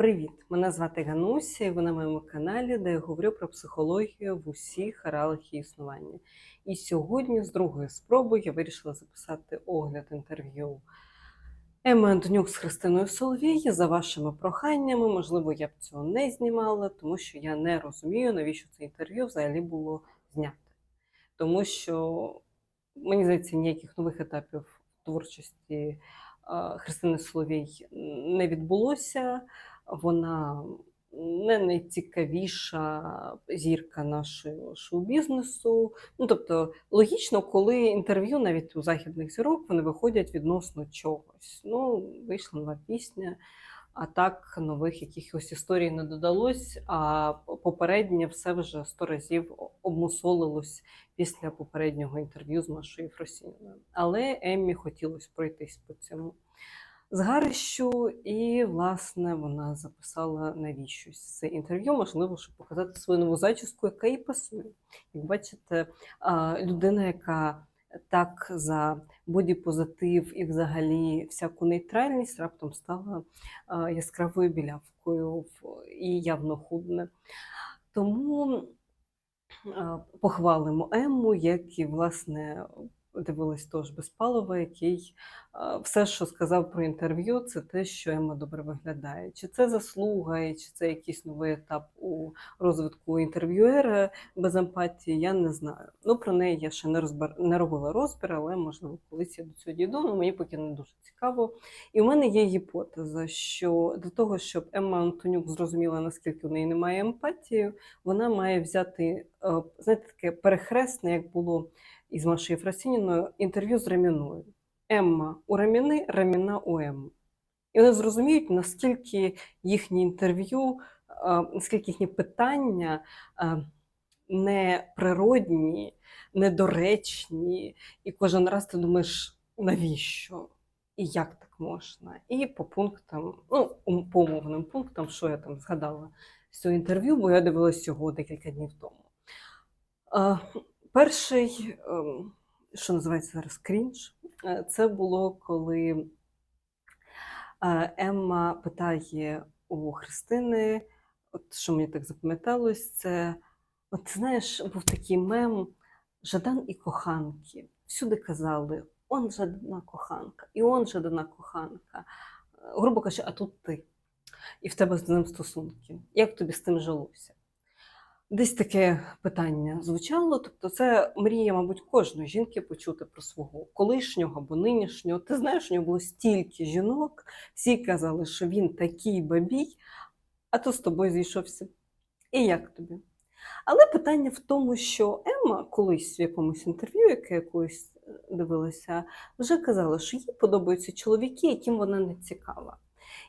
Привіт! Мене звати Гануся, і ви на моєму каналі, де я говорю про психологію в усіх аралах її існування. І сьогодні, з другої спроби, я вирішила записати огляд інтерв'ю Еми Антонюк з Христиною Соловій. За вашими проханнями, можливо, я б цього не знімала, тому що я не розумію, навіщо це інтерв'ю взагалі було зняти. Тому що, мені здається, ніяких нових етапів творчості Христини Соловій не відбулося. Вона не найцікавіша зірка нашого шоу-бізнесу. Ну, тобто, логічно, коли інтерв'ю навіть у західних зірок вони виходять відносно чогось. Ну, вийшла нова пісня, а так нових якихось історій не додалось. А попереднє все вже сто разів обмусолилось після попереднього інтерв'ю з Машою Фросініною. Але Еммі хотілося пройтись по цьому згарищу, і, власне, вона записала навіщось це інтерв'ю, можливо, щоб показати свою нову зачіску, яка їй пасує. Як бачите, людина, яка так за бодіпозитив і взагалі всяку нейтральність раптом стала яскравою білявкою і явно худне. Тому похвалимо Емму, як і, власне, дивилась теж Безпалова, який все, що сказав про інтерв'ю, це те, що Ема добре виглядає. Чи це заслуга, і чи це якийсь новий етап у розвитку інтерв'юера без емпатії, я не знаю. Ну про неї я ще не розбер... не робила розбір, але можливо колись я до цього дійду. Ну мені поки не дуже цікаво. І в мене є гіпотеза, що для того, щоб Емма Антонюк зрозуміла, наскільки в неї немає емпатії, вона має взяти знаєте, таке перехресне, як було із Машею Фрасініною, інтерв'ю з Раміною. Емма у Раміни, Раміна у Емми. І вони зрозуміють, наскільки їхні інтерв'ю, наскільки їхні питання неприродні, недоречні, і кожен раз ти думаєш, навіщо? І як так можна? І по пунктам, ну, по умовним пунктам, що я там згадала з цього інтерв'ю, бо я дивилась його декілька днів тому. Перший, ем, що називається зараз крінж, е, це було коли е, Емма питає у Христини, от що мені так запам'яталось, це от знаєш, був такий мем Жадан і коханки. Всюди казали, он жадана коханка, і он жадана коханка. Грубо кажучи, а тут ти. І в тебе з ним стосунки. Як тобі з тим жилося? Десь таке питання звучало. Тобто, це мрія, мабуть, кожної жінки почути про свого колишнього або нинішнього. Ти знаєш, у нього було стільки жінок, всі казали, що він такий бабій, а то з тобою зійшовся. І як тобі? Але питання в тому, що Емма колись в якомусь інтерв'ю, яке я колись е, дивилася, вже казала, що їй подобаються чоловіки, яким вона не цікава.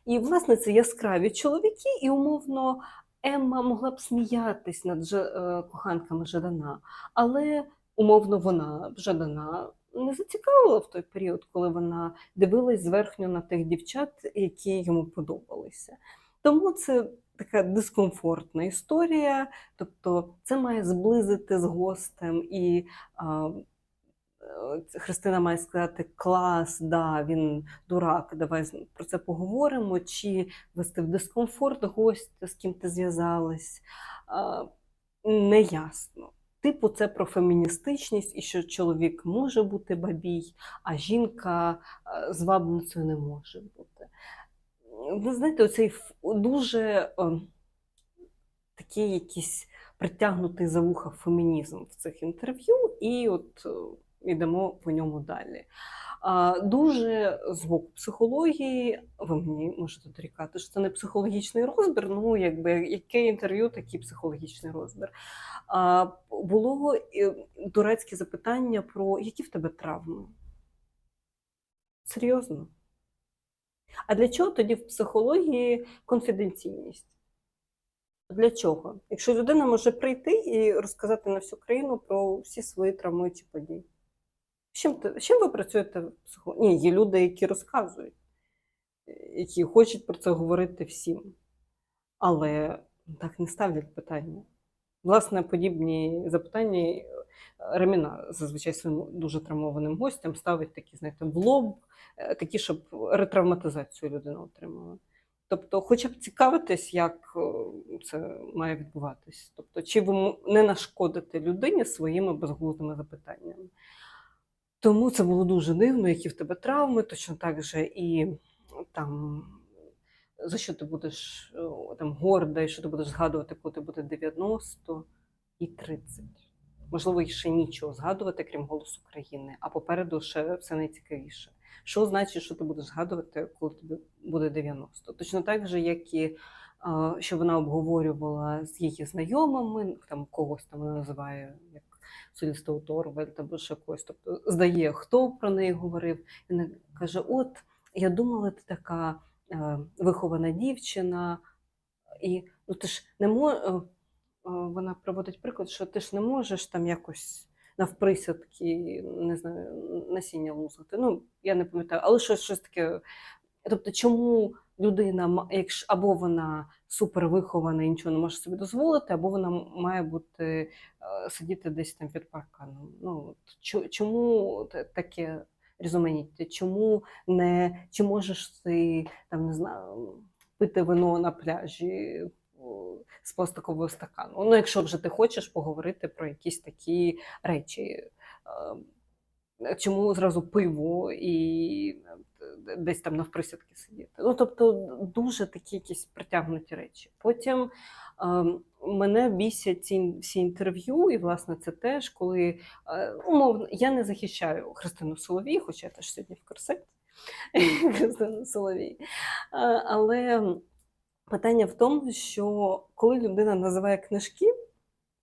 І, власне, це яскраві чоловіки, і умовно. Емма могла б сміятись над е, коханками Жадана, але умовно вона Жадана не зацікавила в той період, коли вона дивилась зверхньо на тих дівчат, які йому подобалися. Тому це така дискомфортна історія, тобто це має зблизити з гостем і Христина має сказати клас, да, він дурак, давай про це поговоримо, чи вести в дискомфорт гостя, з ким ти зв'язалась. Неясно. Типу, це про феміністичність і що чоловік може бути бабій, а жінка звабницею не може бути. Ви знаєте, оцей дуже такий якийсь притягнутий за вуха фемінізм в цих інтерв'ю, і от йдемо по ньому далі. Дуже з боку психології, ви мені можете дорікати, що це не психологічний розбір. Ну, якби яке інтерв'ю, такий психологічний розбір. Було е, турецьке запитання про які в тебе травми? Серйозно? А для чого тоді в психології конфіденційність? Для чого? Якщо людина може прийти і розказати на всю країну про всі свої травмуючі події? З чим, чим ви працюєте в психології? Ні, є люди, які розказують, які хочуть про це говорити всім. Але так не ставлять питання. Власне, подібні запитання е, Реміна зазвичай своїм дуже травмованим гостям ставить такі, знаєте, в лоб, е, такі, щоб ретравматизацію людина отримала. Тобто, хоча б цікавитись, як е, це має відбуватись. Тобто, чи ви не нашкодите людині своїми безглуздими запитаннями. Тому це було дуже дивно, які в тебе травми, точно так же і там, за що ти будеш е, там, горда, і що ти будеш згадувати, коли ти буде 90 і 30. Можливо, ще нічого згадувати, крім голосу країни, а попереду ще все найцікавіше. Що значить, що ти будеш згадувати, коли тобі буде 90? Точно так же, як і що вона обговорювала з її знайомими, там когось там вона називає як соліста Торвельд або ще когось. Тобто здає, хто про неї говорив. І каже: От я думала, ти така е, вихована дівчина, і ну ти ж не можеш. Вона проводить приклад, що ти ж не можеш там якось навприсядки, не знаю, насіння лузати. Ну, я не пам'ятаю, але щось, щось таке. Тобто, чому людина, якщо або вона супервихована і нічого не може собі дозволити, або вона має бути е, сидіти десь там під парканом. Ну, чому таке різноманіття? Чому не чи можеш ти там не знаю пити вино на пляжі? З пластикового стакану. Ну, якщо вже ти хочеш поговорити про якісь такі речі, Е, чому зразу пиво і десь там навприсядки сидіти. Ну, тобто дуже такі якісь притягнуті речі. Потім е, мене бісять ці всі інтерв'ю, і власне це теж, коли е, умовно я не захищаю Христину Соловій, хоча я теж сьогодні в корсеті Христину Соловій. Е, Але питання в тому, що коли людина називає книжки,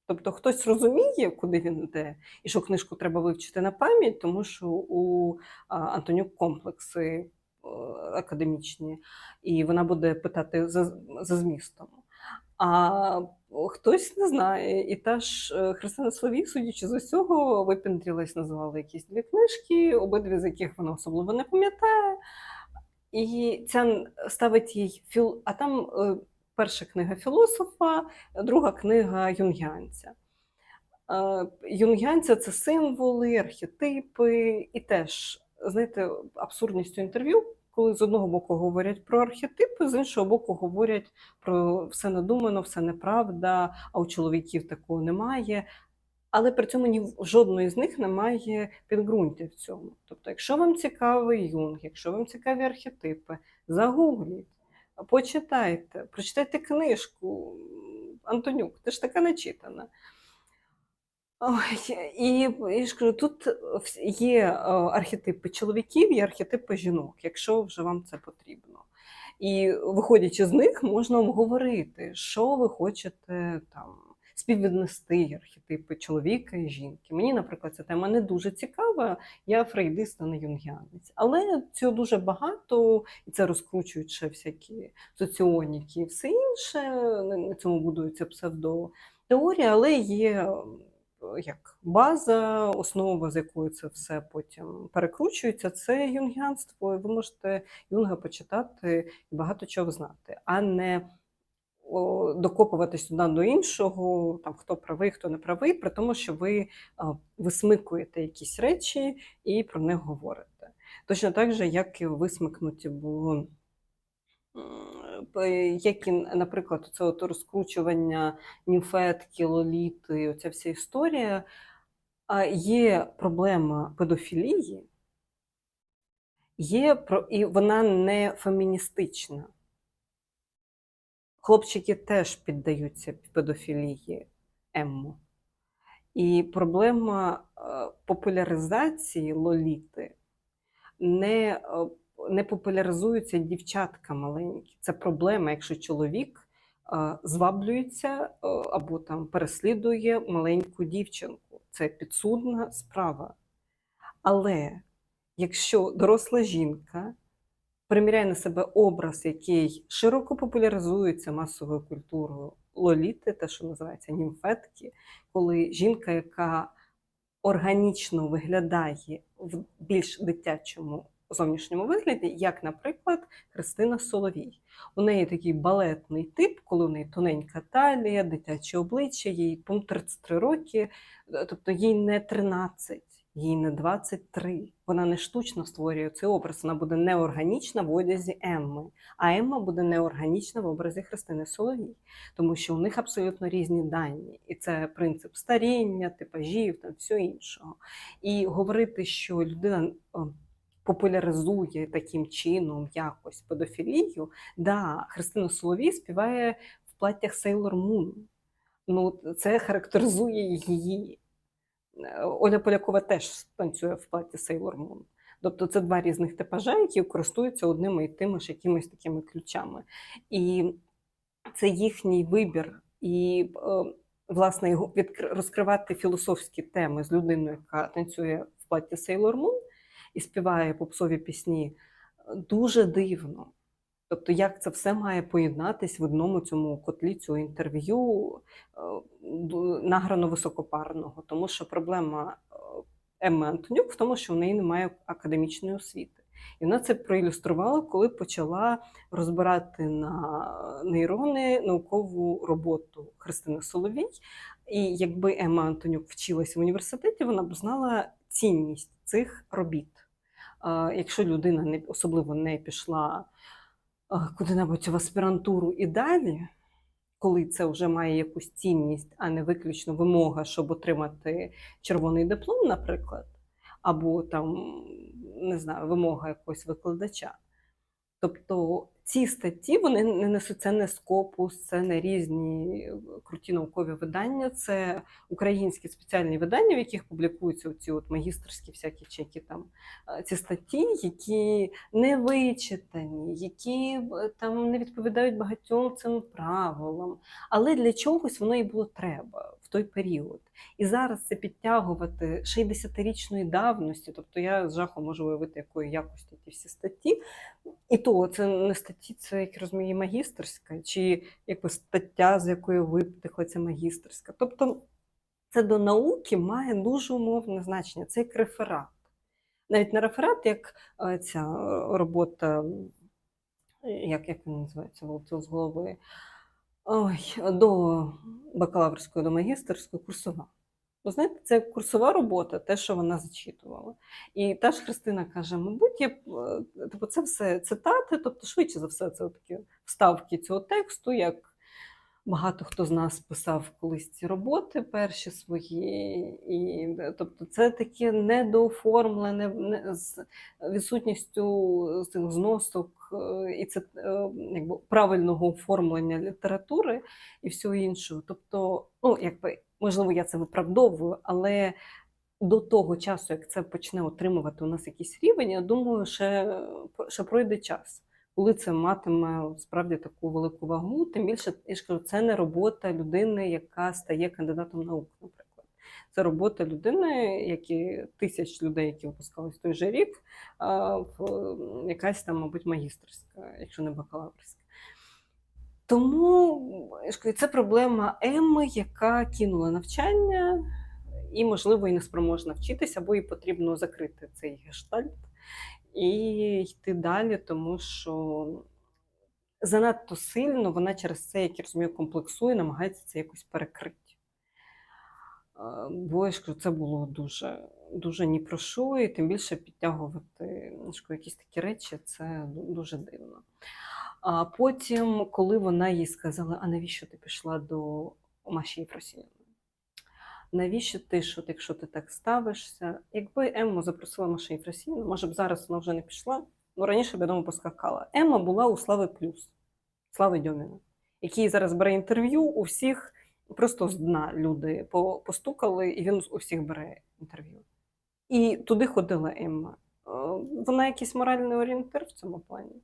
тобто хтось розуміє, куди він йде, і що книжку треба вивчити на пам'ять, тому що у Антонюк комплекси е, академічні, і вона буде питати за, за змістом. А хтось не знає, і та ж е, Христина Соловій, судячи з усього, випендрілась, називала якісь дві книжки, обидві з яких вона особливо не пам'ятає. І ця ставить їй філ. А там е, перша книга філософа, друга книга юнгіанця. Е, Юнгіанця це символи, архетипи, і теж, знаєте, абсурдністю інтерв'ю, коли з одного боку говорять про архетипи, з іншого боку говорять про все надумано, все неправда, а у чоловіків такого немає. Але при цьому ні жодної з них немає підґрунтя в цьому. Тобто, якщо вам цікавий юнг, якщо вам цікаві архетипи, загугліть, почитайте, прочитайте книжку. Антонюк, ти ж така начитана. Ой, і, я ж кажу, тут є е, архетипи чоловіків і архетипи жінок, якщо вже вам це потрібно. І виходячи з них, можна обговорити, що ви хочете там співвіднести архетипи чоловіка і жінки. Мені, наприклад, ця тема не дуже цікава. Я фрейдист, а не юнгіанець. Але цього дуже багато, і це розкручують ще всякі соціоніки і все інше. На цьому будується псевдотеорія, але є як база, основа, з якою це все потім перекручується, це юнгіанство. Ви можете юнга почитати і багато чого знати, а не докопуватись одна до іншого, там хто правий, хто не правий, при тому, що ви висмикуєте якісь речі і про них говорите. Точно так же, як і висмикнуті було. Як наприклад, це от розкручування німфетки, лоліти, оця вся історія. Є проблема педофілії, є і вона не феміністична. Хлопчики теж піддаються педофілії Еммо. І проблема е, популяризації лоліти не, е, не популяризуються дівчатка маленькі. Це проблема, якщо чоловік е, зваблюється або там переслідує маленьку дівчинку. Це підсудна справа. Але якщо доросла жінка приміряє на себе образ, який широко популяризується масовою культурою лоліти, те, що називається німфетки, коли жінка, яка органічно виглядає в більш дитячому зовнішньому вигляді, як, наприклад, Христина Соловій. У неї такий балетний тип, коли у неї тоненька талія, дитяче обличчя, їй 33 роки, тобто їй не 13, їй не 23. Вона не штучно створює цей образ. Вона буде неорганічна в одязі Емми, а Емма буде неорганічна в образі Христини Соловій, тому що у них абсолютно різні дані, і це принцип старіння, типажів та все іншого. І говорити, що людина. Популяризує таким чином якось педофілію. Да, Христина Соловій співає в платтях Sailor Moon. Ну, це характеризує її. Оля Полякова теж танцює в платі Sailor Moon. Тобто це два різних типажа, які користуються одними і тими ж якимись такими ключами. І це їхній вибір. І, е, власне, його розкривати філософські теми з людиною, яка танцює в платі Sailor Moon і співає попсові пісні, е, дуже дивно. Тобто, як це все має поєднатись в одному цьому котлі цього інтерв'ю е, награно високопарного, тому що проблема е, Емми Антонюк в тому, що в неї немає академічної освіти. І вона це проілюструвала, коли почала розбирати на нейрони наукову роботу Христини Соловій. І якби Емма Антонюк вчилася в університеті, вона б знала цінність цих робіт. Е, Якщо людина не особливо не пішла куди-небудь в аспірантуру і далі, коли це вже має якусь цінність, а не виключно вимога, щоб отримати червоний диплом, наприклад, або там, не знаю, вимога якогось викладача. Тобто ці статті вони не несуть це не скопус, це не різні е, круті наукові видання, це українські спеціальні видання, в яких публікуються ці от магістерські всякі які там е, ці статті, які не вичитані, які е, там не відповідають багатьом цим правилам. Але для чогось воно і було треба в той період. І зараз це підтягувати ще й десятирічної давності. Тобто я з жахом можу уявити, якої якості ті всі статті. І то це не статті, це як розумію, магістерська, чи якби стаття, з якої випадкла ця магістерська. Тобто це до науки має дуже умовне значення. Це як реферат. Навіть не реферат, як е, ця робота, як, як він називається, вилетів з голови. Ой, до бакалаврської, до магістерської курсова. Ви знаєте, це курсова робота, те, що вона зачитувала. І та ж Христина каже: мабуть, я, е, типу, це все цитати, тобто, швидше за все, це такі вставки цього тексту, як багато хто з нас писав колись ці роботи перші свої. І, е, тобто, це таке недооформлене не, з відсутністю цих зносок і це е, якби правильного оформлення літератури і всього іншого. Тобто, ну, якби, можливо, я це виправдовую, але до того часу, як це почне отримувати у нас якийсь рівень, я думаю, ще, ще пройде час, коли це матиме справді таку велику вагу. Тим більше, я ж кажу, це не робота людини, яка стає кандидатом наук, наприклад. Це робота людини, як і тисяч людей, які випускались в той же рік, якась там, мабуть, магістерська, якщо не бакалаврська. Тому це проблема Емми, яка кинула навчання і, можливо, і не спроможна вчитися, або їй потрібно закрити цей гештальт і йти далі, тому що занадто сильно вона через це, як я розумію, комплексує, намагається це якось перекрити. Е, кажу, це було дуже, дуже ні про що, і тим більше підтягувати я якісь такі речі, це дуже дивно. А потім, коли вона їй сказала, а навіщо ти пішла до Маші Єфросініної? Навіщо ти, що, якщо ти так ставишся? Якби Емму запросила Маша Єфросініна, може б зараз вона вже не пішла, ну раніше б я думаю, поскакала. Емма була у Слави Плюс, Слави Дьоміна, який зараз бере інтерв'ю у всіх, просто з дна люди постукали, і він у всіх бере інтерв'ю. І туди ходила Емма. Е, Вона якийсь моральний орієнтир в цьому плані.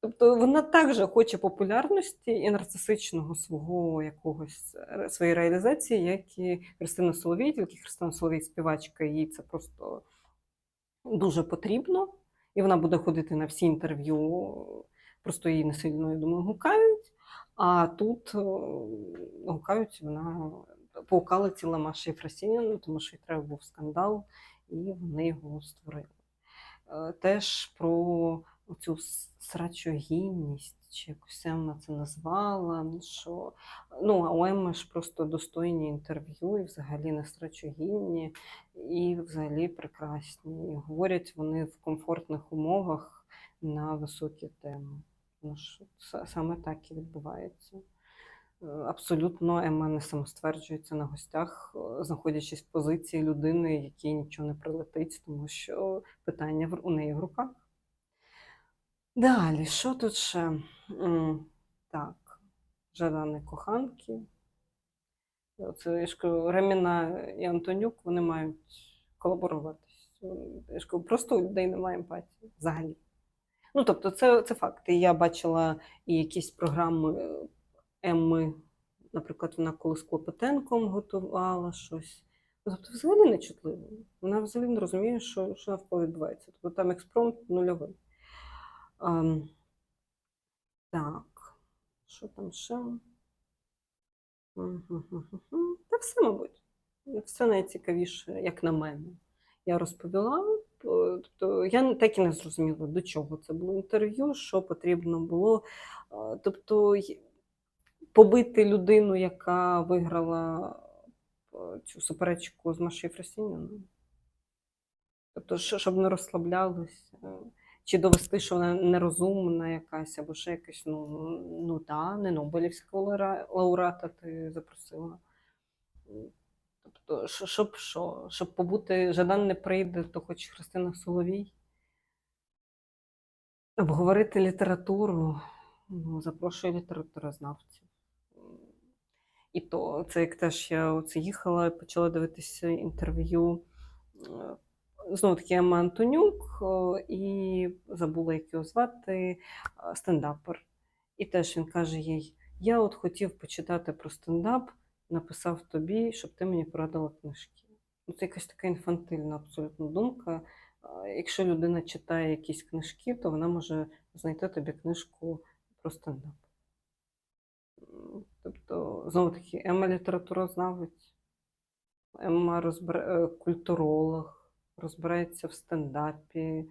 Тобто вона також хоче популярності і нарцисичного свого якогось е, своєї реалізації, як і Христина Соловій, тільки Христина Соловій співачка, їй це просто дуже потрібно. І вона буде ходити на всі інтерв'ю, просто її не сильно, я думаю, гукають. А тут гукають, вона паукала ціла Маша Єфросініна, тому що їй треба був скандал, і вони його створили. Е, Теж про оцю с- срачогінність, чи якось Емма це назвала. Що ну, а у Емми ж просто достойні інтерв'ю, і взагалі не срачогінні, і взагалі прекрасні. І говорять вони в комфортних умовах на високі теми. Ну, що саме так і відбувається. Е, Абсолютно Емма не самостверджується на гостях, е, знаходячись в позиції людини, якій нічого не прилетить, тому що питання у неї в руках. Далі, що тут ще? Так, Жадани коханки. Це я ж кажу, Реміна і Антонюк вони мають колаборуватись. Я ж кажу, просто у людей немає емпатії взагалі. Ну, тобто, це, це факти. Я бачила і якісь програми Емми, наприклад, вона коли з Клопотенком готувала щось. Ну, Тобто, взагалі не чутлива. Вона взагалі не розуміє, що, що навколо відбувається. Тобто там експромт нульовий. Ем, так, що там ще? Та все, мабуть. Все найцікавіше, як на мене. Я розповіла. Тобто я так і не зрозуміла, до чого це було інтерв'ю, що потрібно було. Е, Тобто побити людину, яка виграла е, цю суперечку з Машею Фросініном. Тобто, щоб не розслаблялися. Чи довести, що вона нерозумна якась, або ще якась, ну, ну да, не Нобелівського лауреата ти запросила. Тобто, щоб що? Щоб побути Жадан не прийде, то хоч Христина Соловій. Обговорити літературу, ну, запрошую літературознавців. І то, це як теж я оце їхала і почала дивитися інтерв'ю. е, Знову таки Емма Антонюк і забула, як його звати, е, стендапер. І теж він каже їй: Я от хотів почитати про стендап, написав тобі, щоб ти мені порадила книжки. Ну, Це якась така інфантильна абсолютно думка. Якщо людина читає якісь книжки, то вона може знайти тобі книжку про стендап. Тобто, знову таки, Емма літературознавець, Емма розбере, е, культуролог, розбирається в стендапі.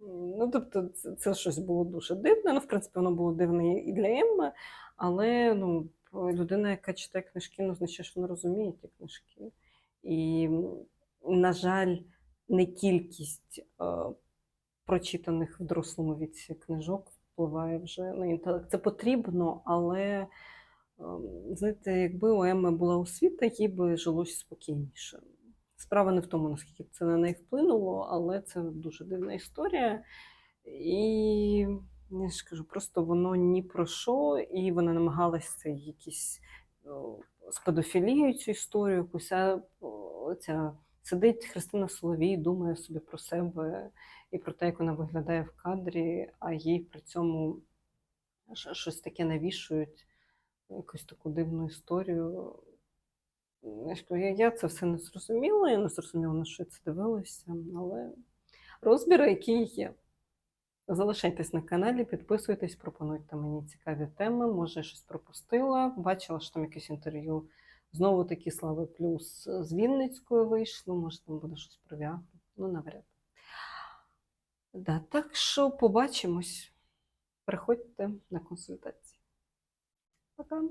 Ну, тобто, це, це щось було дуже дивне. Ну, в принципі, воно було дивне і для Емми, але ну, людина, яка читає книжки, ну, означає, що вона розуміє ті книжки. І, на жаль, не кількість е, прочитаних в дорослому віці книжок впливає вже на інтелект. Це потрібно, але ем, знаєте, якби у Емми була освіта, їй би жилось спокійніше. Справа не в тому, наскільки це на неї вплинуло, але це дуже дивна історія. І я ж просто воно ні про що, і вона намагалася якісь з педофілією цю історію, якусь а, о, ця сидить Христина Соловій, думає собі про себе і про те, як вона виглядає в кадрі, а їй при цьому щось таке навішують, якусь таку дивну історію. Я, я це все не зрозуміла, я не зрозуміла, на що я це дивилася, але розбіри, які є. Залишайтесь на каналі, підписуйтесь, пропонуйте мені цікаві теми. Може, я щось пропустила. Бачила, що там якесь інтерв'ю. Знову таки Слави Плюс з Вінницькою вийшло. Може, там буде щось про Віагру. Ну, навряд. Да, так що побачимось. Приходьте на консультації. Пока.